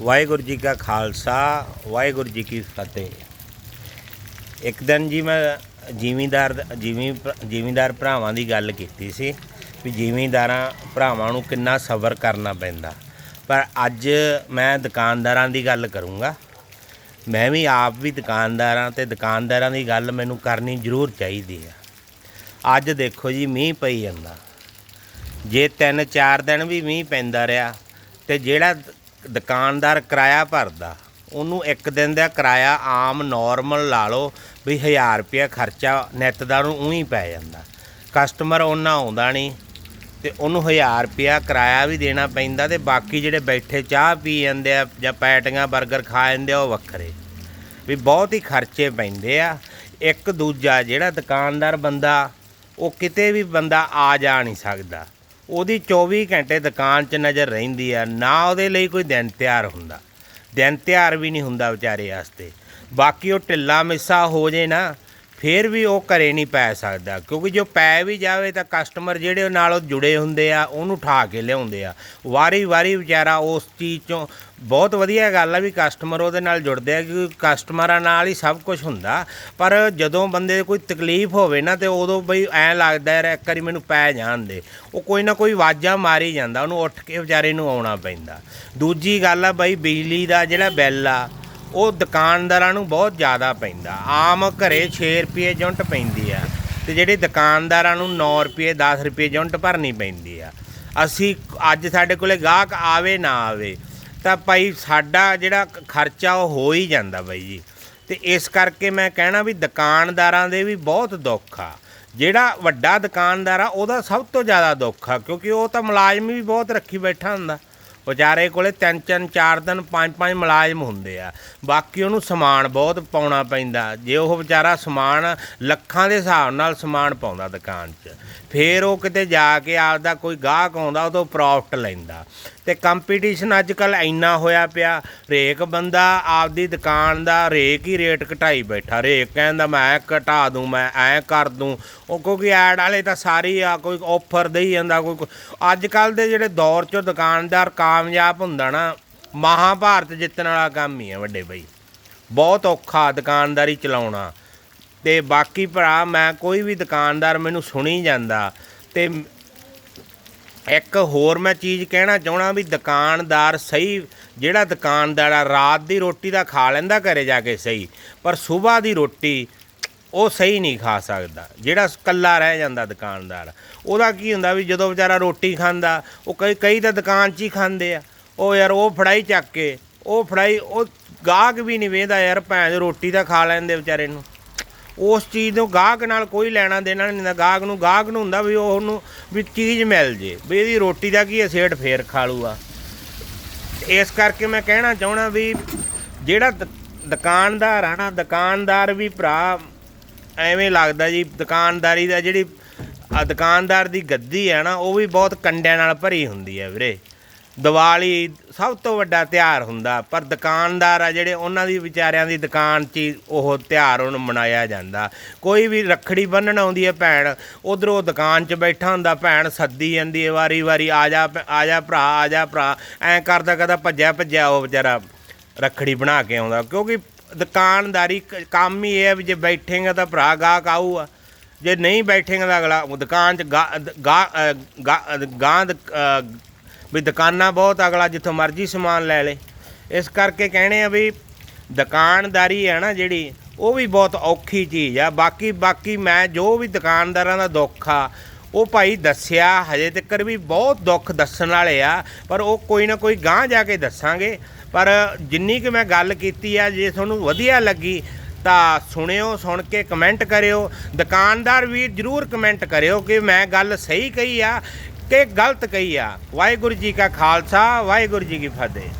ਵਾਹਿਗੁਰੂ ਜੀ ਕਾ ਖਾਲਸਾ, ਵਾਹਿਗੁਰੂ ਜੀ ਕੀ ਫਤਿਹ। ਇੱਕ ਦਿਨ ਜੀ ਮੈਂ ਜ਼ਿਮੀਂਦਾਰ ਜ਼ਿਮੀ ਜ਼ਿਮੀਂਦਾਰ ਭਰਾਵਾਂ ਦੀ ਗੱਲ ਕੀਤੀ ਸੀ ਵੀ ਜ਼ਿਮੀਂਦਾਰਾਂ ਭਰਾਵਾਂ ਨੂੰ ਕਿੰਨਾ ਸਬਰ ਕਰਨਾ ਪੈਂਦਾ। ਪਰ ਅੱਜ ਮੈਂ ਦੁਕਾਨਦਾਰਾਂ ਦੀ ਗੱਲ ਕਰੂੰਗਾ। ਮੈਂ ਵੀ ਆਪ ਵੀ ਦੁਕਾਨਦਾਰਾਂ ਤੇ ਦੁਕਾਨਦਾਰਾਂ ਦੀ ਗੱਲ ਮੈਨੂੰ ਕਰਨੀ ਜ਼ਰੂਰ ਚਾਹੀਦੀ ਆ। ਅੱਜ ਦੇਖੋ ਜੀ ਮੀਂਹ ਪਈ ਜਾਂਦਾ। ਜੇ ਤਿੰਨ ਚਾਰ ਦਿਨ ਵੀ ਮੀਂਹ ਪੈਂਦਾ ਰਿਹਾ ਤੇ ਜਿਹੜਾ ਦੁਕਾਨਦਾਰ ਕਿਰਾਇਆ ਭਰਦਾ, ਉਹਨੂੰ ਇੱਕ ਦਿਨ ਦਾ ਕਿਰਾਇਆ ਆਮ ਨਾਰਮਲ ਲਾ ਲਓ ਵੀ 1000 ਰੁਪਇਆ ਖਰਚਾ ਨਿੱਤ ਦਾ ਨੂੰ ਉਹੀ ਪੈ ਜਾਂਦਾ। ਕਸਟਮਰ ਉਹਨਾਂ ਆਉਂਦਾ ਨਹੀਂ ਤੇ ਉਹਨੂੰ 1000 ਰੁਪਇਆ ਕਿਰਾਇਆ ਵੀ ਦੇਣਾ ਪੈਂਦਾ ਤੇ ਬਾਕੀ ਜਿਹੜੇ ਬੈਠੇ ਚਾਹ ਪੀ ਜਾਂਦੇ ਆ ਜਾਂ ਪੈਟੀਆਂ 버ਗਰ ਖਾ ਜਾਂਦੇ ਆ, ਉਹ ਵੱਖਰੇ। ਵੀ ਬਹੁਤ ਹੀ ਖਰਚੇ ਪੈਂਦੇ ਆ। ਇੱਕ ਦੂਜਾ ਜਿਹੜਾ ਦੁਕਾਨਦਾਰ ਬੰਦਾ, ਉਹ ਕਿਤੇ ਵੀ ਬੰਦਾ ਆ ਜਾ ਨਹੀਂ ਸਕਦਾ। ਉਹਦੀ 24 ਘੰਟੇ ਦੁਕਾਨ 'ਚ ਨਜ਼ਰ ਰਹਿੰਦੀ ਆ, ਨਾ ਉਹਦੇ ਲਈ ਕੋਈ ਦਿਨ ਤਿਉਹਾਰ ਹੁੰਦਾ। ਦਿਨ ਤਿਉਹਾਰ ਵੀ ਨਹੀਂ ਹੁੰਦਾ ਵਿਚਾਰੇ ਵਾਸਤੇ। ਬਾਕੀ ਉਹ ਢਿੱਲਾ ਮਿੱਸਾ ਹੋ ਜੇ ਨਾ ਫਿਰ ਵੀ ਉਹ ਘਰੇ ਨਹੀਂ ਪੈ ਸਕਦਾ। ਕਿਉਂਕਿ ਜੋ ਪੈ ਵੀ ਜਾਵੇ ਤਾਂ ਕਸਟਮਰ ਜਿਹੜੇ ਨਾਲ ਉਹ ਜੁੜੇ ਹੁੰਦੇ ਆ, ਉਹਨੂੰ ਠਾ ਕੇ ਲਿਆਉਂਦੇ ਆ। ਵਾਰੀ ਵਾਰੀ ਵਿਚਾਰਾ ਉਸ ਚੀਜ਼ ਚੋਂ, ਬਹੁਤ ਵਧੀਆ ਗੱਲ ਆ ਵੀ ਕਸਟਮਰ ਉਹਦੇ ਨਾਲ ਜੁੜਦੇ ਆ, ਕਿਉਂਕਿ ਕਸਟਮਰਾਂ ਨਾਲ ਹੀ ਸਭ ਕੁਝ ਹੁੰਦਾ। ਪਰ ਜਦੋਂ ਬੰਦੇ ਕੋਈ ਤਕਲੀਫ ਹੋਵੇ ਨਾ ਤੇ ਉਦੋਂ ਬਈ ਐਂ ਲੱਗਦਾ ਯਾਰ, ਇੱਕ ਵਾਰੀ ਮੈਨੂੰ ਪੈ ਜਾਣ ਦੇ। ਉਹ ਕੋਈ ਨਾ ਕੋਈ ਵਾਜਾ ਮਾਰੀ ਜਾਂਦਾ, ਉਹਨੂੰ ਉੱਠ ਕੇ ਵਿਚਾਰੇ ਨੂੰ ਆਉਣਾ ਪੈਂਦਾ। ਦੂਜੀ ਗੱਲ ਆ ਬਈ ਬਿਜਲੀ ਦਾ ਜਿਹੜਾ ਬਿੱਲ ਆ ਉਹ ਦੁਕਾਨਦਾਰਾਂ ਨੂੰ ਬਹੁਤ ਜ਼ਿਆਦਾ ਪੈਂਦਾ। ਆਮ ਘਰੇ 6 ਰੁਪਏ ਯੂਨਿਟ ਪੈਂਦੀ ਆ ਤੇ ਜਿਹੜੇ ਦੁਕਾਨਦਾਰਾਂ ਨੂੰ 9 ਰੁਪਏ 10 ਰੁਪਏ ਯੂਨਿਟ ਭਰਨੀ ਪੈਂਦੀ ਆ। ਅਸੀਂ ਅੱਜ ਸਾਡੇ ਕੋਲੇ ਗਾਹਕ ਆਵੇ ਨਾ ਆਵੇ, ਤਾਂ ਭਾਈ ਸਾਡਾ ਜਿਹੜਾ ਖਰਚਾ ਉਹ ਹੋ ਹੀ ਜਾਂਦਾ ਬਾਈ ਜੀ। ਤੇ ਇਸ ਕਰਕੇ ਮੈਂ ਕਹਿਣਾ ਵੀ ਦੁਕਾਨਦਾਰਾਂ ਦੇ ਵੀ ਬਹੁਤ ਦੁੱਖ ਆ। ਜਿਹੜਾ ਵੱਡਾ ਦੁਕਾਨਦਾਰ ਆ, ਉਹਦਾ ਸਭ ਤੋਂ ਜ਼ਿਆਦਾ ਦੁੱਖ ਆ, ਕਿਉਂਕਿ ਉਹ ਤਾਂ ਮੁਲਾਜ਼ਮ ਵੀ ਬਹੁਤ ਰੱਖੀ ਬੈਠਾ ਹੁੰਦਾ। ਵਿਚਾਰੇ ਕੋਲੇ ਤਿੰਨ ਤਿੰਨ, ਚਾਰ ਦਿਨ, ਪੰਜ ਪੰਜ ਮੁਲਾਜ਼ਮ ਹੁੰਦੇ ਆ। ਬਾਕੀ ਉਹਨੂੰ ਸਮਾਨ ਬਹੁਤ ਪਾਉਣਾ ਪੈਂਦਾ। ਜੇ ਉਹ ਵਿਚਾਰਾ ਸਮਾਨ, ਲੱਖਾਂ ਦੇ ਹਿਸਾਬ ਨਾਲ ਸਮਾਨ ਪਾਉਂਦਾ ਦੁਕਾਨ 'ਚ, ਫੇਰ ਉਹ ਕਿਤੇ ਜਾ ਕੇ ਆਪਦਾ ਕੋਈ ਗਾਹਕ ਆਉਂਦਾ ਉਹ ਤੋਂ ਪ੍ਰੋਫਿਟ ਲੈਂਦਾ। ਤੇ ਕੰਪੀਟੀਸ਼ਨ ਅੱਜ ਕੱਲ ਇੰਨਾ ਹੋਇਆ ਪਿਆ, ਹਰੇਕ ਬੰਦਾ ਆਪਦੀ ਦੁਕਾਨ ਦਾ ਹਰੇਕ ਹੀ ਰੇਟ ਘਟਾਈ ਬੈਠਾ। ਹਰੇਕ ਕਹਿੰਦਾ ਮੈਂ ਘਟਾ ਦੂੰ, ਮੈਂ ਐ ਕਰ ਦੂੰ। ਉਹ ਕਿਉਂਕਿ ਐਡ ਵਾਲੇ ਤਾਂ ਸਾਰੇ ਹੀ ਆ, ਕੋਈ ਆਫਰ ਦੇਈ ਜਾਂਦਾ, ਕੋਈ ਅੱਜ ਕੱਲ ਦੇ ਜਿਹੜੇ ਦੌਰ 'ਚ ਦੁਕਾਨਦਾਰ ਕਾਮਯਾਬ ਹੁੰਦਾ ਨਾ, ਮਹਾਭਾਰਤ ਜਿੱਤਣ ਵਾਲਾ ਕੰਮ ਹੀ ਆ ਵੱਡੇ ਬਈ। ਬਹੁਤ ਔਖਾ ਦੁਕਾਨਦਾਰੀ ਚਲਾਉਣਾ। ਤੇ ਬਾਕੀ ਭਰਾ, ਮੈਂ ਕੋਈ ਵੀ ਦੁਕਾਨਦਾਰ ਮੈਨੂੰ ਸੁਣੀ ਜਾਂਦਾ। ਤੇ ਇੱਕ ਹੋਰ ਮੈਂ ਚੀਜ਼ ਕਹਿਣਾ ਚਾਹਣਾ ਵੀ ਦੁਕਾਨਦਾਰ ਸਹੀ, ਜਿਹੜਾ ਦੁਕਾਨਦਾਰ ਆ, ਰਾਤ ਦੀ ਰੋਟੀ ਦਾ ਖਾ ਲੈਂਦਾ ਘਰੇ ਜਾ ਕੇ ਸਹੀ, ਪਰ ਸਵੇਰ ਦੀ ਰੋਟੀ ਉਹ ਸਹੀ ਨਹੀਂ ਖਾ ਸਕਦਾ, ਜਿਹੜਾ ਇਕੱਲਾ ਰਹਿ ਜਾਂਦਾ ਦੁਕਾਨਦਾਰ। ਉਹਦਾ ਕੀ ਹੁੰਦਾ ਵੀ ਜਦੋਂ ਵਿਚਾਰਾ ਰੋਟੀ ਖਾਂਦਾ, ਉਹ ਕਈ ਕਈ ਤਾਂ ਦੁਕਾਨ 'ਚ ਹੀ ਖਾਂਦੇ ਆ। ਉਹ ਯਾਰ ਉਹ ਫੜਾਈ ਚੱਕ ਕੇ, ਉਹ ਫੜਾਈ, ਉਹ ਗਾਹਕ ਵੀ ਨਹੀਂ ਵੇਂਦਾ ਯਾਰ ਭੈਣ ਚੋਦ ਰੋਟੀ ਤਾਂ ਖਾ ਲੈਂਦੇ ਵਿਚਾਰੇ ਨੂੰ। ਉਸ ਚੀਜ਼ ਨੂੰ ਗਾਹਕ ਨਾਲ ਕੋਈ ਲੈਣਾ ਦੇਣਾ ਨਹੀਂ ਹੁੰਦਾ। ਗਾਹਕ ਨੂੰ ਗਾਹਕ ਨੂੰ ਹੁੰਦਾ ਵੀ ਉਹਨੂੰ ਵੀ ਚੀਜ਼ ਮਿਲ ਜੇ, ਵੀ ਇਹਦੀ ਰੋਟੀ ਦਾ ਕੀ ਅਸੇੜ ਫੇਰ ਖਾ ਲੂਗਾ। ਇਸ ਕਰਕੇ ਮੈਂ ਕਹਿਣਾ ਚਾਹਣਾ ਵੀ ਜਿਹੜਾ ਦ- ਦੁਕਾਨਦਾਰ ਆ ਨਾ, ਦੁਕਾਨਦਾਰ ਵੀ ਭਰਾ ਐਵੇਂ ਲੱਗਦਾ ਜੀ, ਦੁਕਾਨਦਾਰੀ ਦਾ ਜਿਹੜੀ, ਆ ਦੁਕਾਨਦਾਰ ਦੀ ਗੱਦੀ ਹੈ ਨਾ, ਉਹ ਵੀ ਬਹੁਤ ਕੰਡਿਆਂ ਨਾਲ ਭਰੀ ਹੁੰਦੀ ਹੈ ਵੀਰੇ। ਦੀਵਾਲੀ ਸਭ ਤੋਂ ਵੱਡਾ ਤਿਉਹਾਰ ਹੁੰਦਾ, ਪਰ ਦੁਕਾਨਦਾਰ ਆ ਜਿਹੜੇ, ਉਹਨਾਂ ਦੀ ਵਿਚਾਰਿਆਂ ਦੀ ਦੁਕਾਨ 'ਚ ਹੀ ਉਹ ਤਿਉਹਾਰ ਉਹਨੂੰ ਮਨਾਇਆ ਜਾਂਦਾ। ਕੋਈ ਵੀ ਰੱਖੜੀ ਬੰਨਣ ਆਉਂਦੀ ਹੈ ਭੈਣ, ਉਧਰੋਂ ਦੁਕਾਨ 'ਚ ਬੈਠਾ ਹੁੰਦਾ, ਭੈਣ ਸੱਦੀ ਜਾਂਦੀ ਹੈ ਵਾਰੀ ਵਾਰੀ, ਆ ਜਾ ਆ ਜਾ ਭਰਾ, ਆ ਜਾ ਭਰਾ, ਐਂ ਕਰਦਾ ਕਰਦਾ ਭੱਜਿਆ ਭੱਜਿਆ ਉਹ ਵਿਚਾਰਾ ਰੱਖੜੀ ਬਣਾ ਕੇ ਆਉਂਦਾ, ਕਿਉਂਕਿ ਦੁਕਾਨਦਾਰੀ ਕ- ਕੰਮ ਹੀ ਇਹ ਹੈ ਵੀ ਜੇ ਬੈਠੇਗਾ ਤਾਂ ਭਰਾ ਗਾਹਕ ਆਊਗਾ। ਜੇ ਨਹੀਂ ਬੈਠੇਗਾ ਤਾਂ ਅਗਲਾ ਉਹ ਦੁਕਾਨ 'ਚ ਗਾ ਗਾ ਅ, ਗਾ- ਅ, ਗਾਂ ਦ- ਅ, ਵੀ ਦੁਕਾਨਾਂ ਬਹੁਤ ਅਗਲਾ ਜਿੱਥੋਂ ਮਰਜ਼ੀ ਸਮਾਨ ਲੈ ਲੇ। ਇਸ ਕਰਕੇ ਕਹਿਣੇ ਆ ਵੀ ਦੁਕਾਨਦਾਰੀ ਹੈ ਨਾ ਜਿਹੜੀ ਉਹ ਵੀ ਬਹੁਤ ਔਖੀ ਚੀਜ਼ ਆ। ਬਾਕੀ ਬਾਕੀ ਮੈਂ ਜੋ ਵੀ ਦੁਕਾਨਦਾਰਾਂ ਦਾ ਦੁੱਖ ਆ ਉਹ ਭਾਈ ਦੱਸਿਆ, ਹਜੇ ਤੱਕ ਵੀ ਬਹੁਤ ਦੁੱਖ ਦੱਸਣ ਵਾਲੇ ਆ, ਪਰ ਉਹ ਕੋਈ ਨਾ ਕੋਈ ਗਾਂਹ ਜਾ ਕੇ ਦੱਸਾਂਗੇ। ਪਰ ਜਿੰਨੀ ਕਿ ਮੈਂ ਗੱਲ ਕੀਤੀ ਆ, ਜੇ ਤੁਹਾਨੂੰ ਵਧੀਆ ਲੱਗੀ, ਤਾਂ ਸੁਣਿਓ, ਸੁਣ ਕੇ ਕਮੈਂਟ ਕਰਿਓ। ਦੁਕਾਨਦਾਰ ਵੀ ਜਰੂਰ ਕਮੈਂਟ ਕਰਿਓ ਕਿ ਮੈਂ ਗੱਲ ਸਹੀ ਕਹੀ ਆ ਕਿ ਗਲਤ ਕਹੀ ਆ। ਵਾਹਿਗੁਰੂ ਜੀ ਕਾ ਖਾਲਸਾ, ਵਾਹਿਗੁਰੂ ਜੀ ਕੀ ਫਤਿਹ।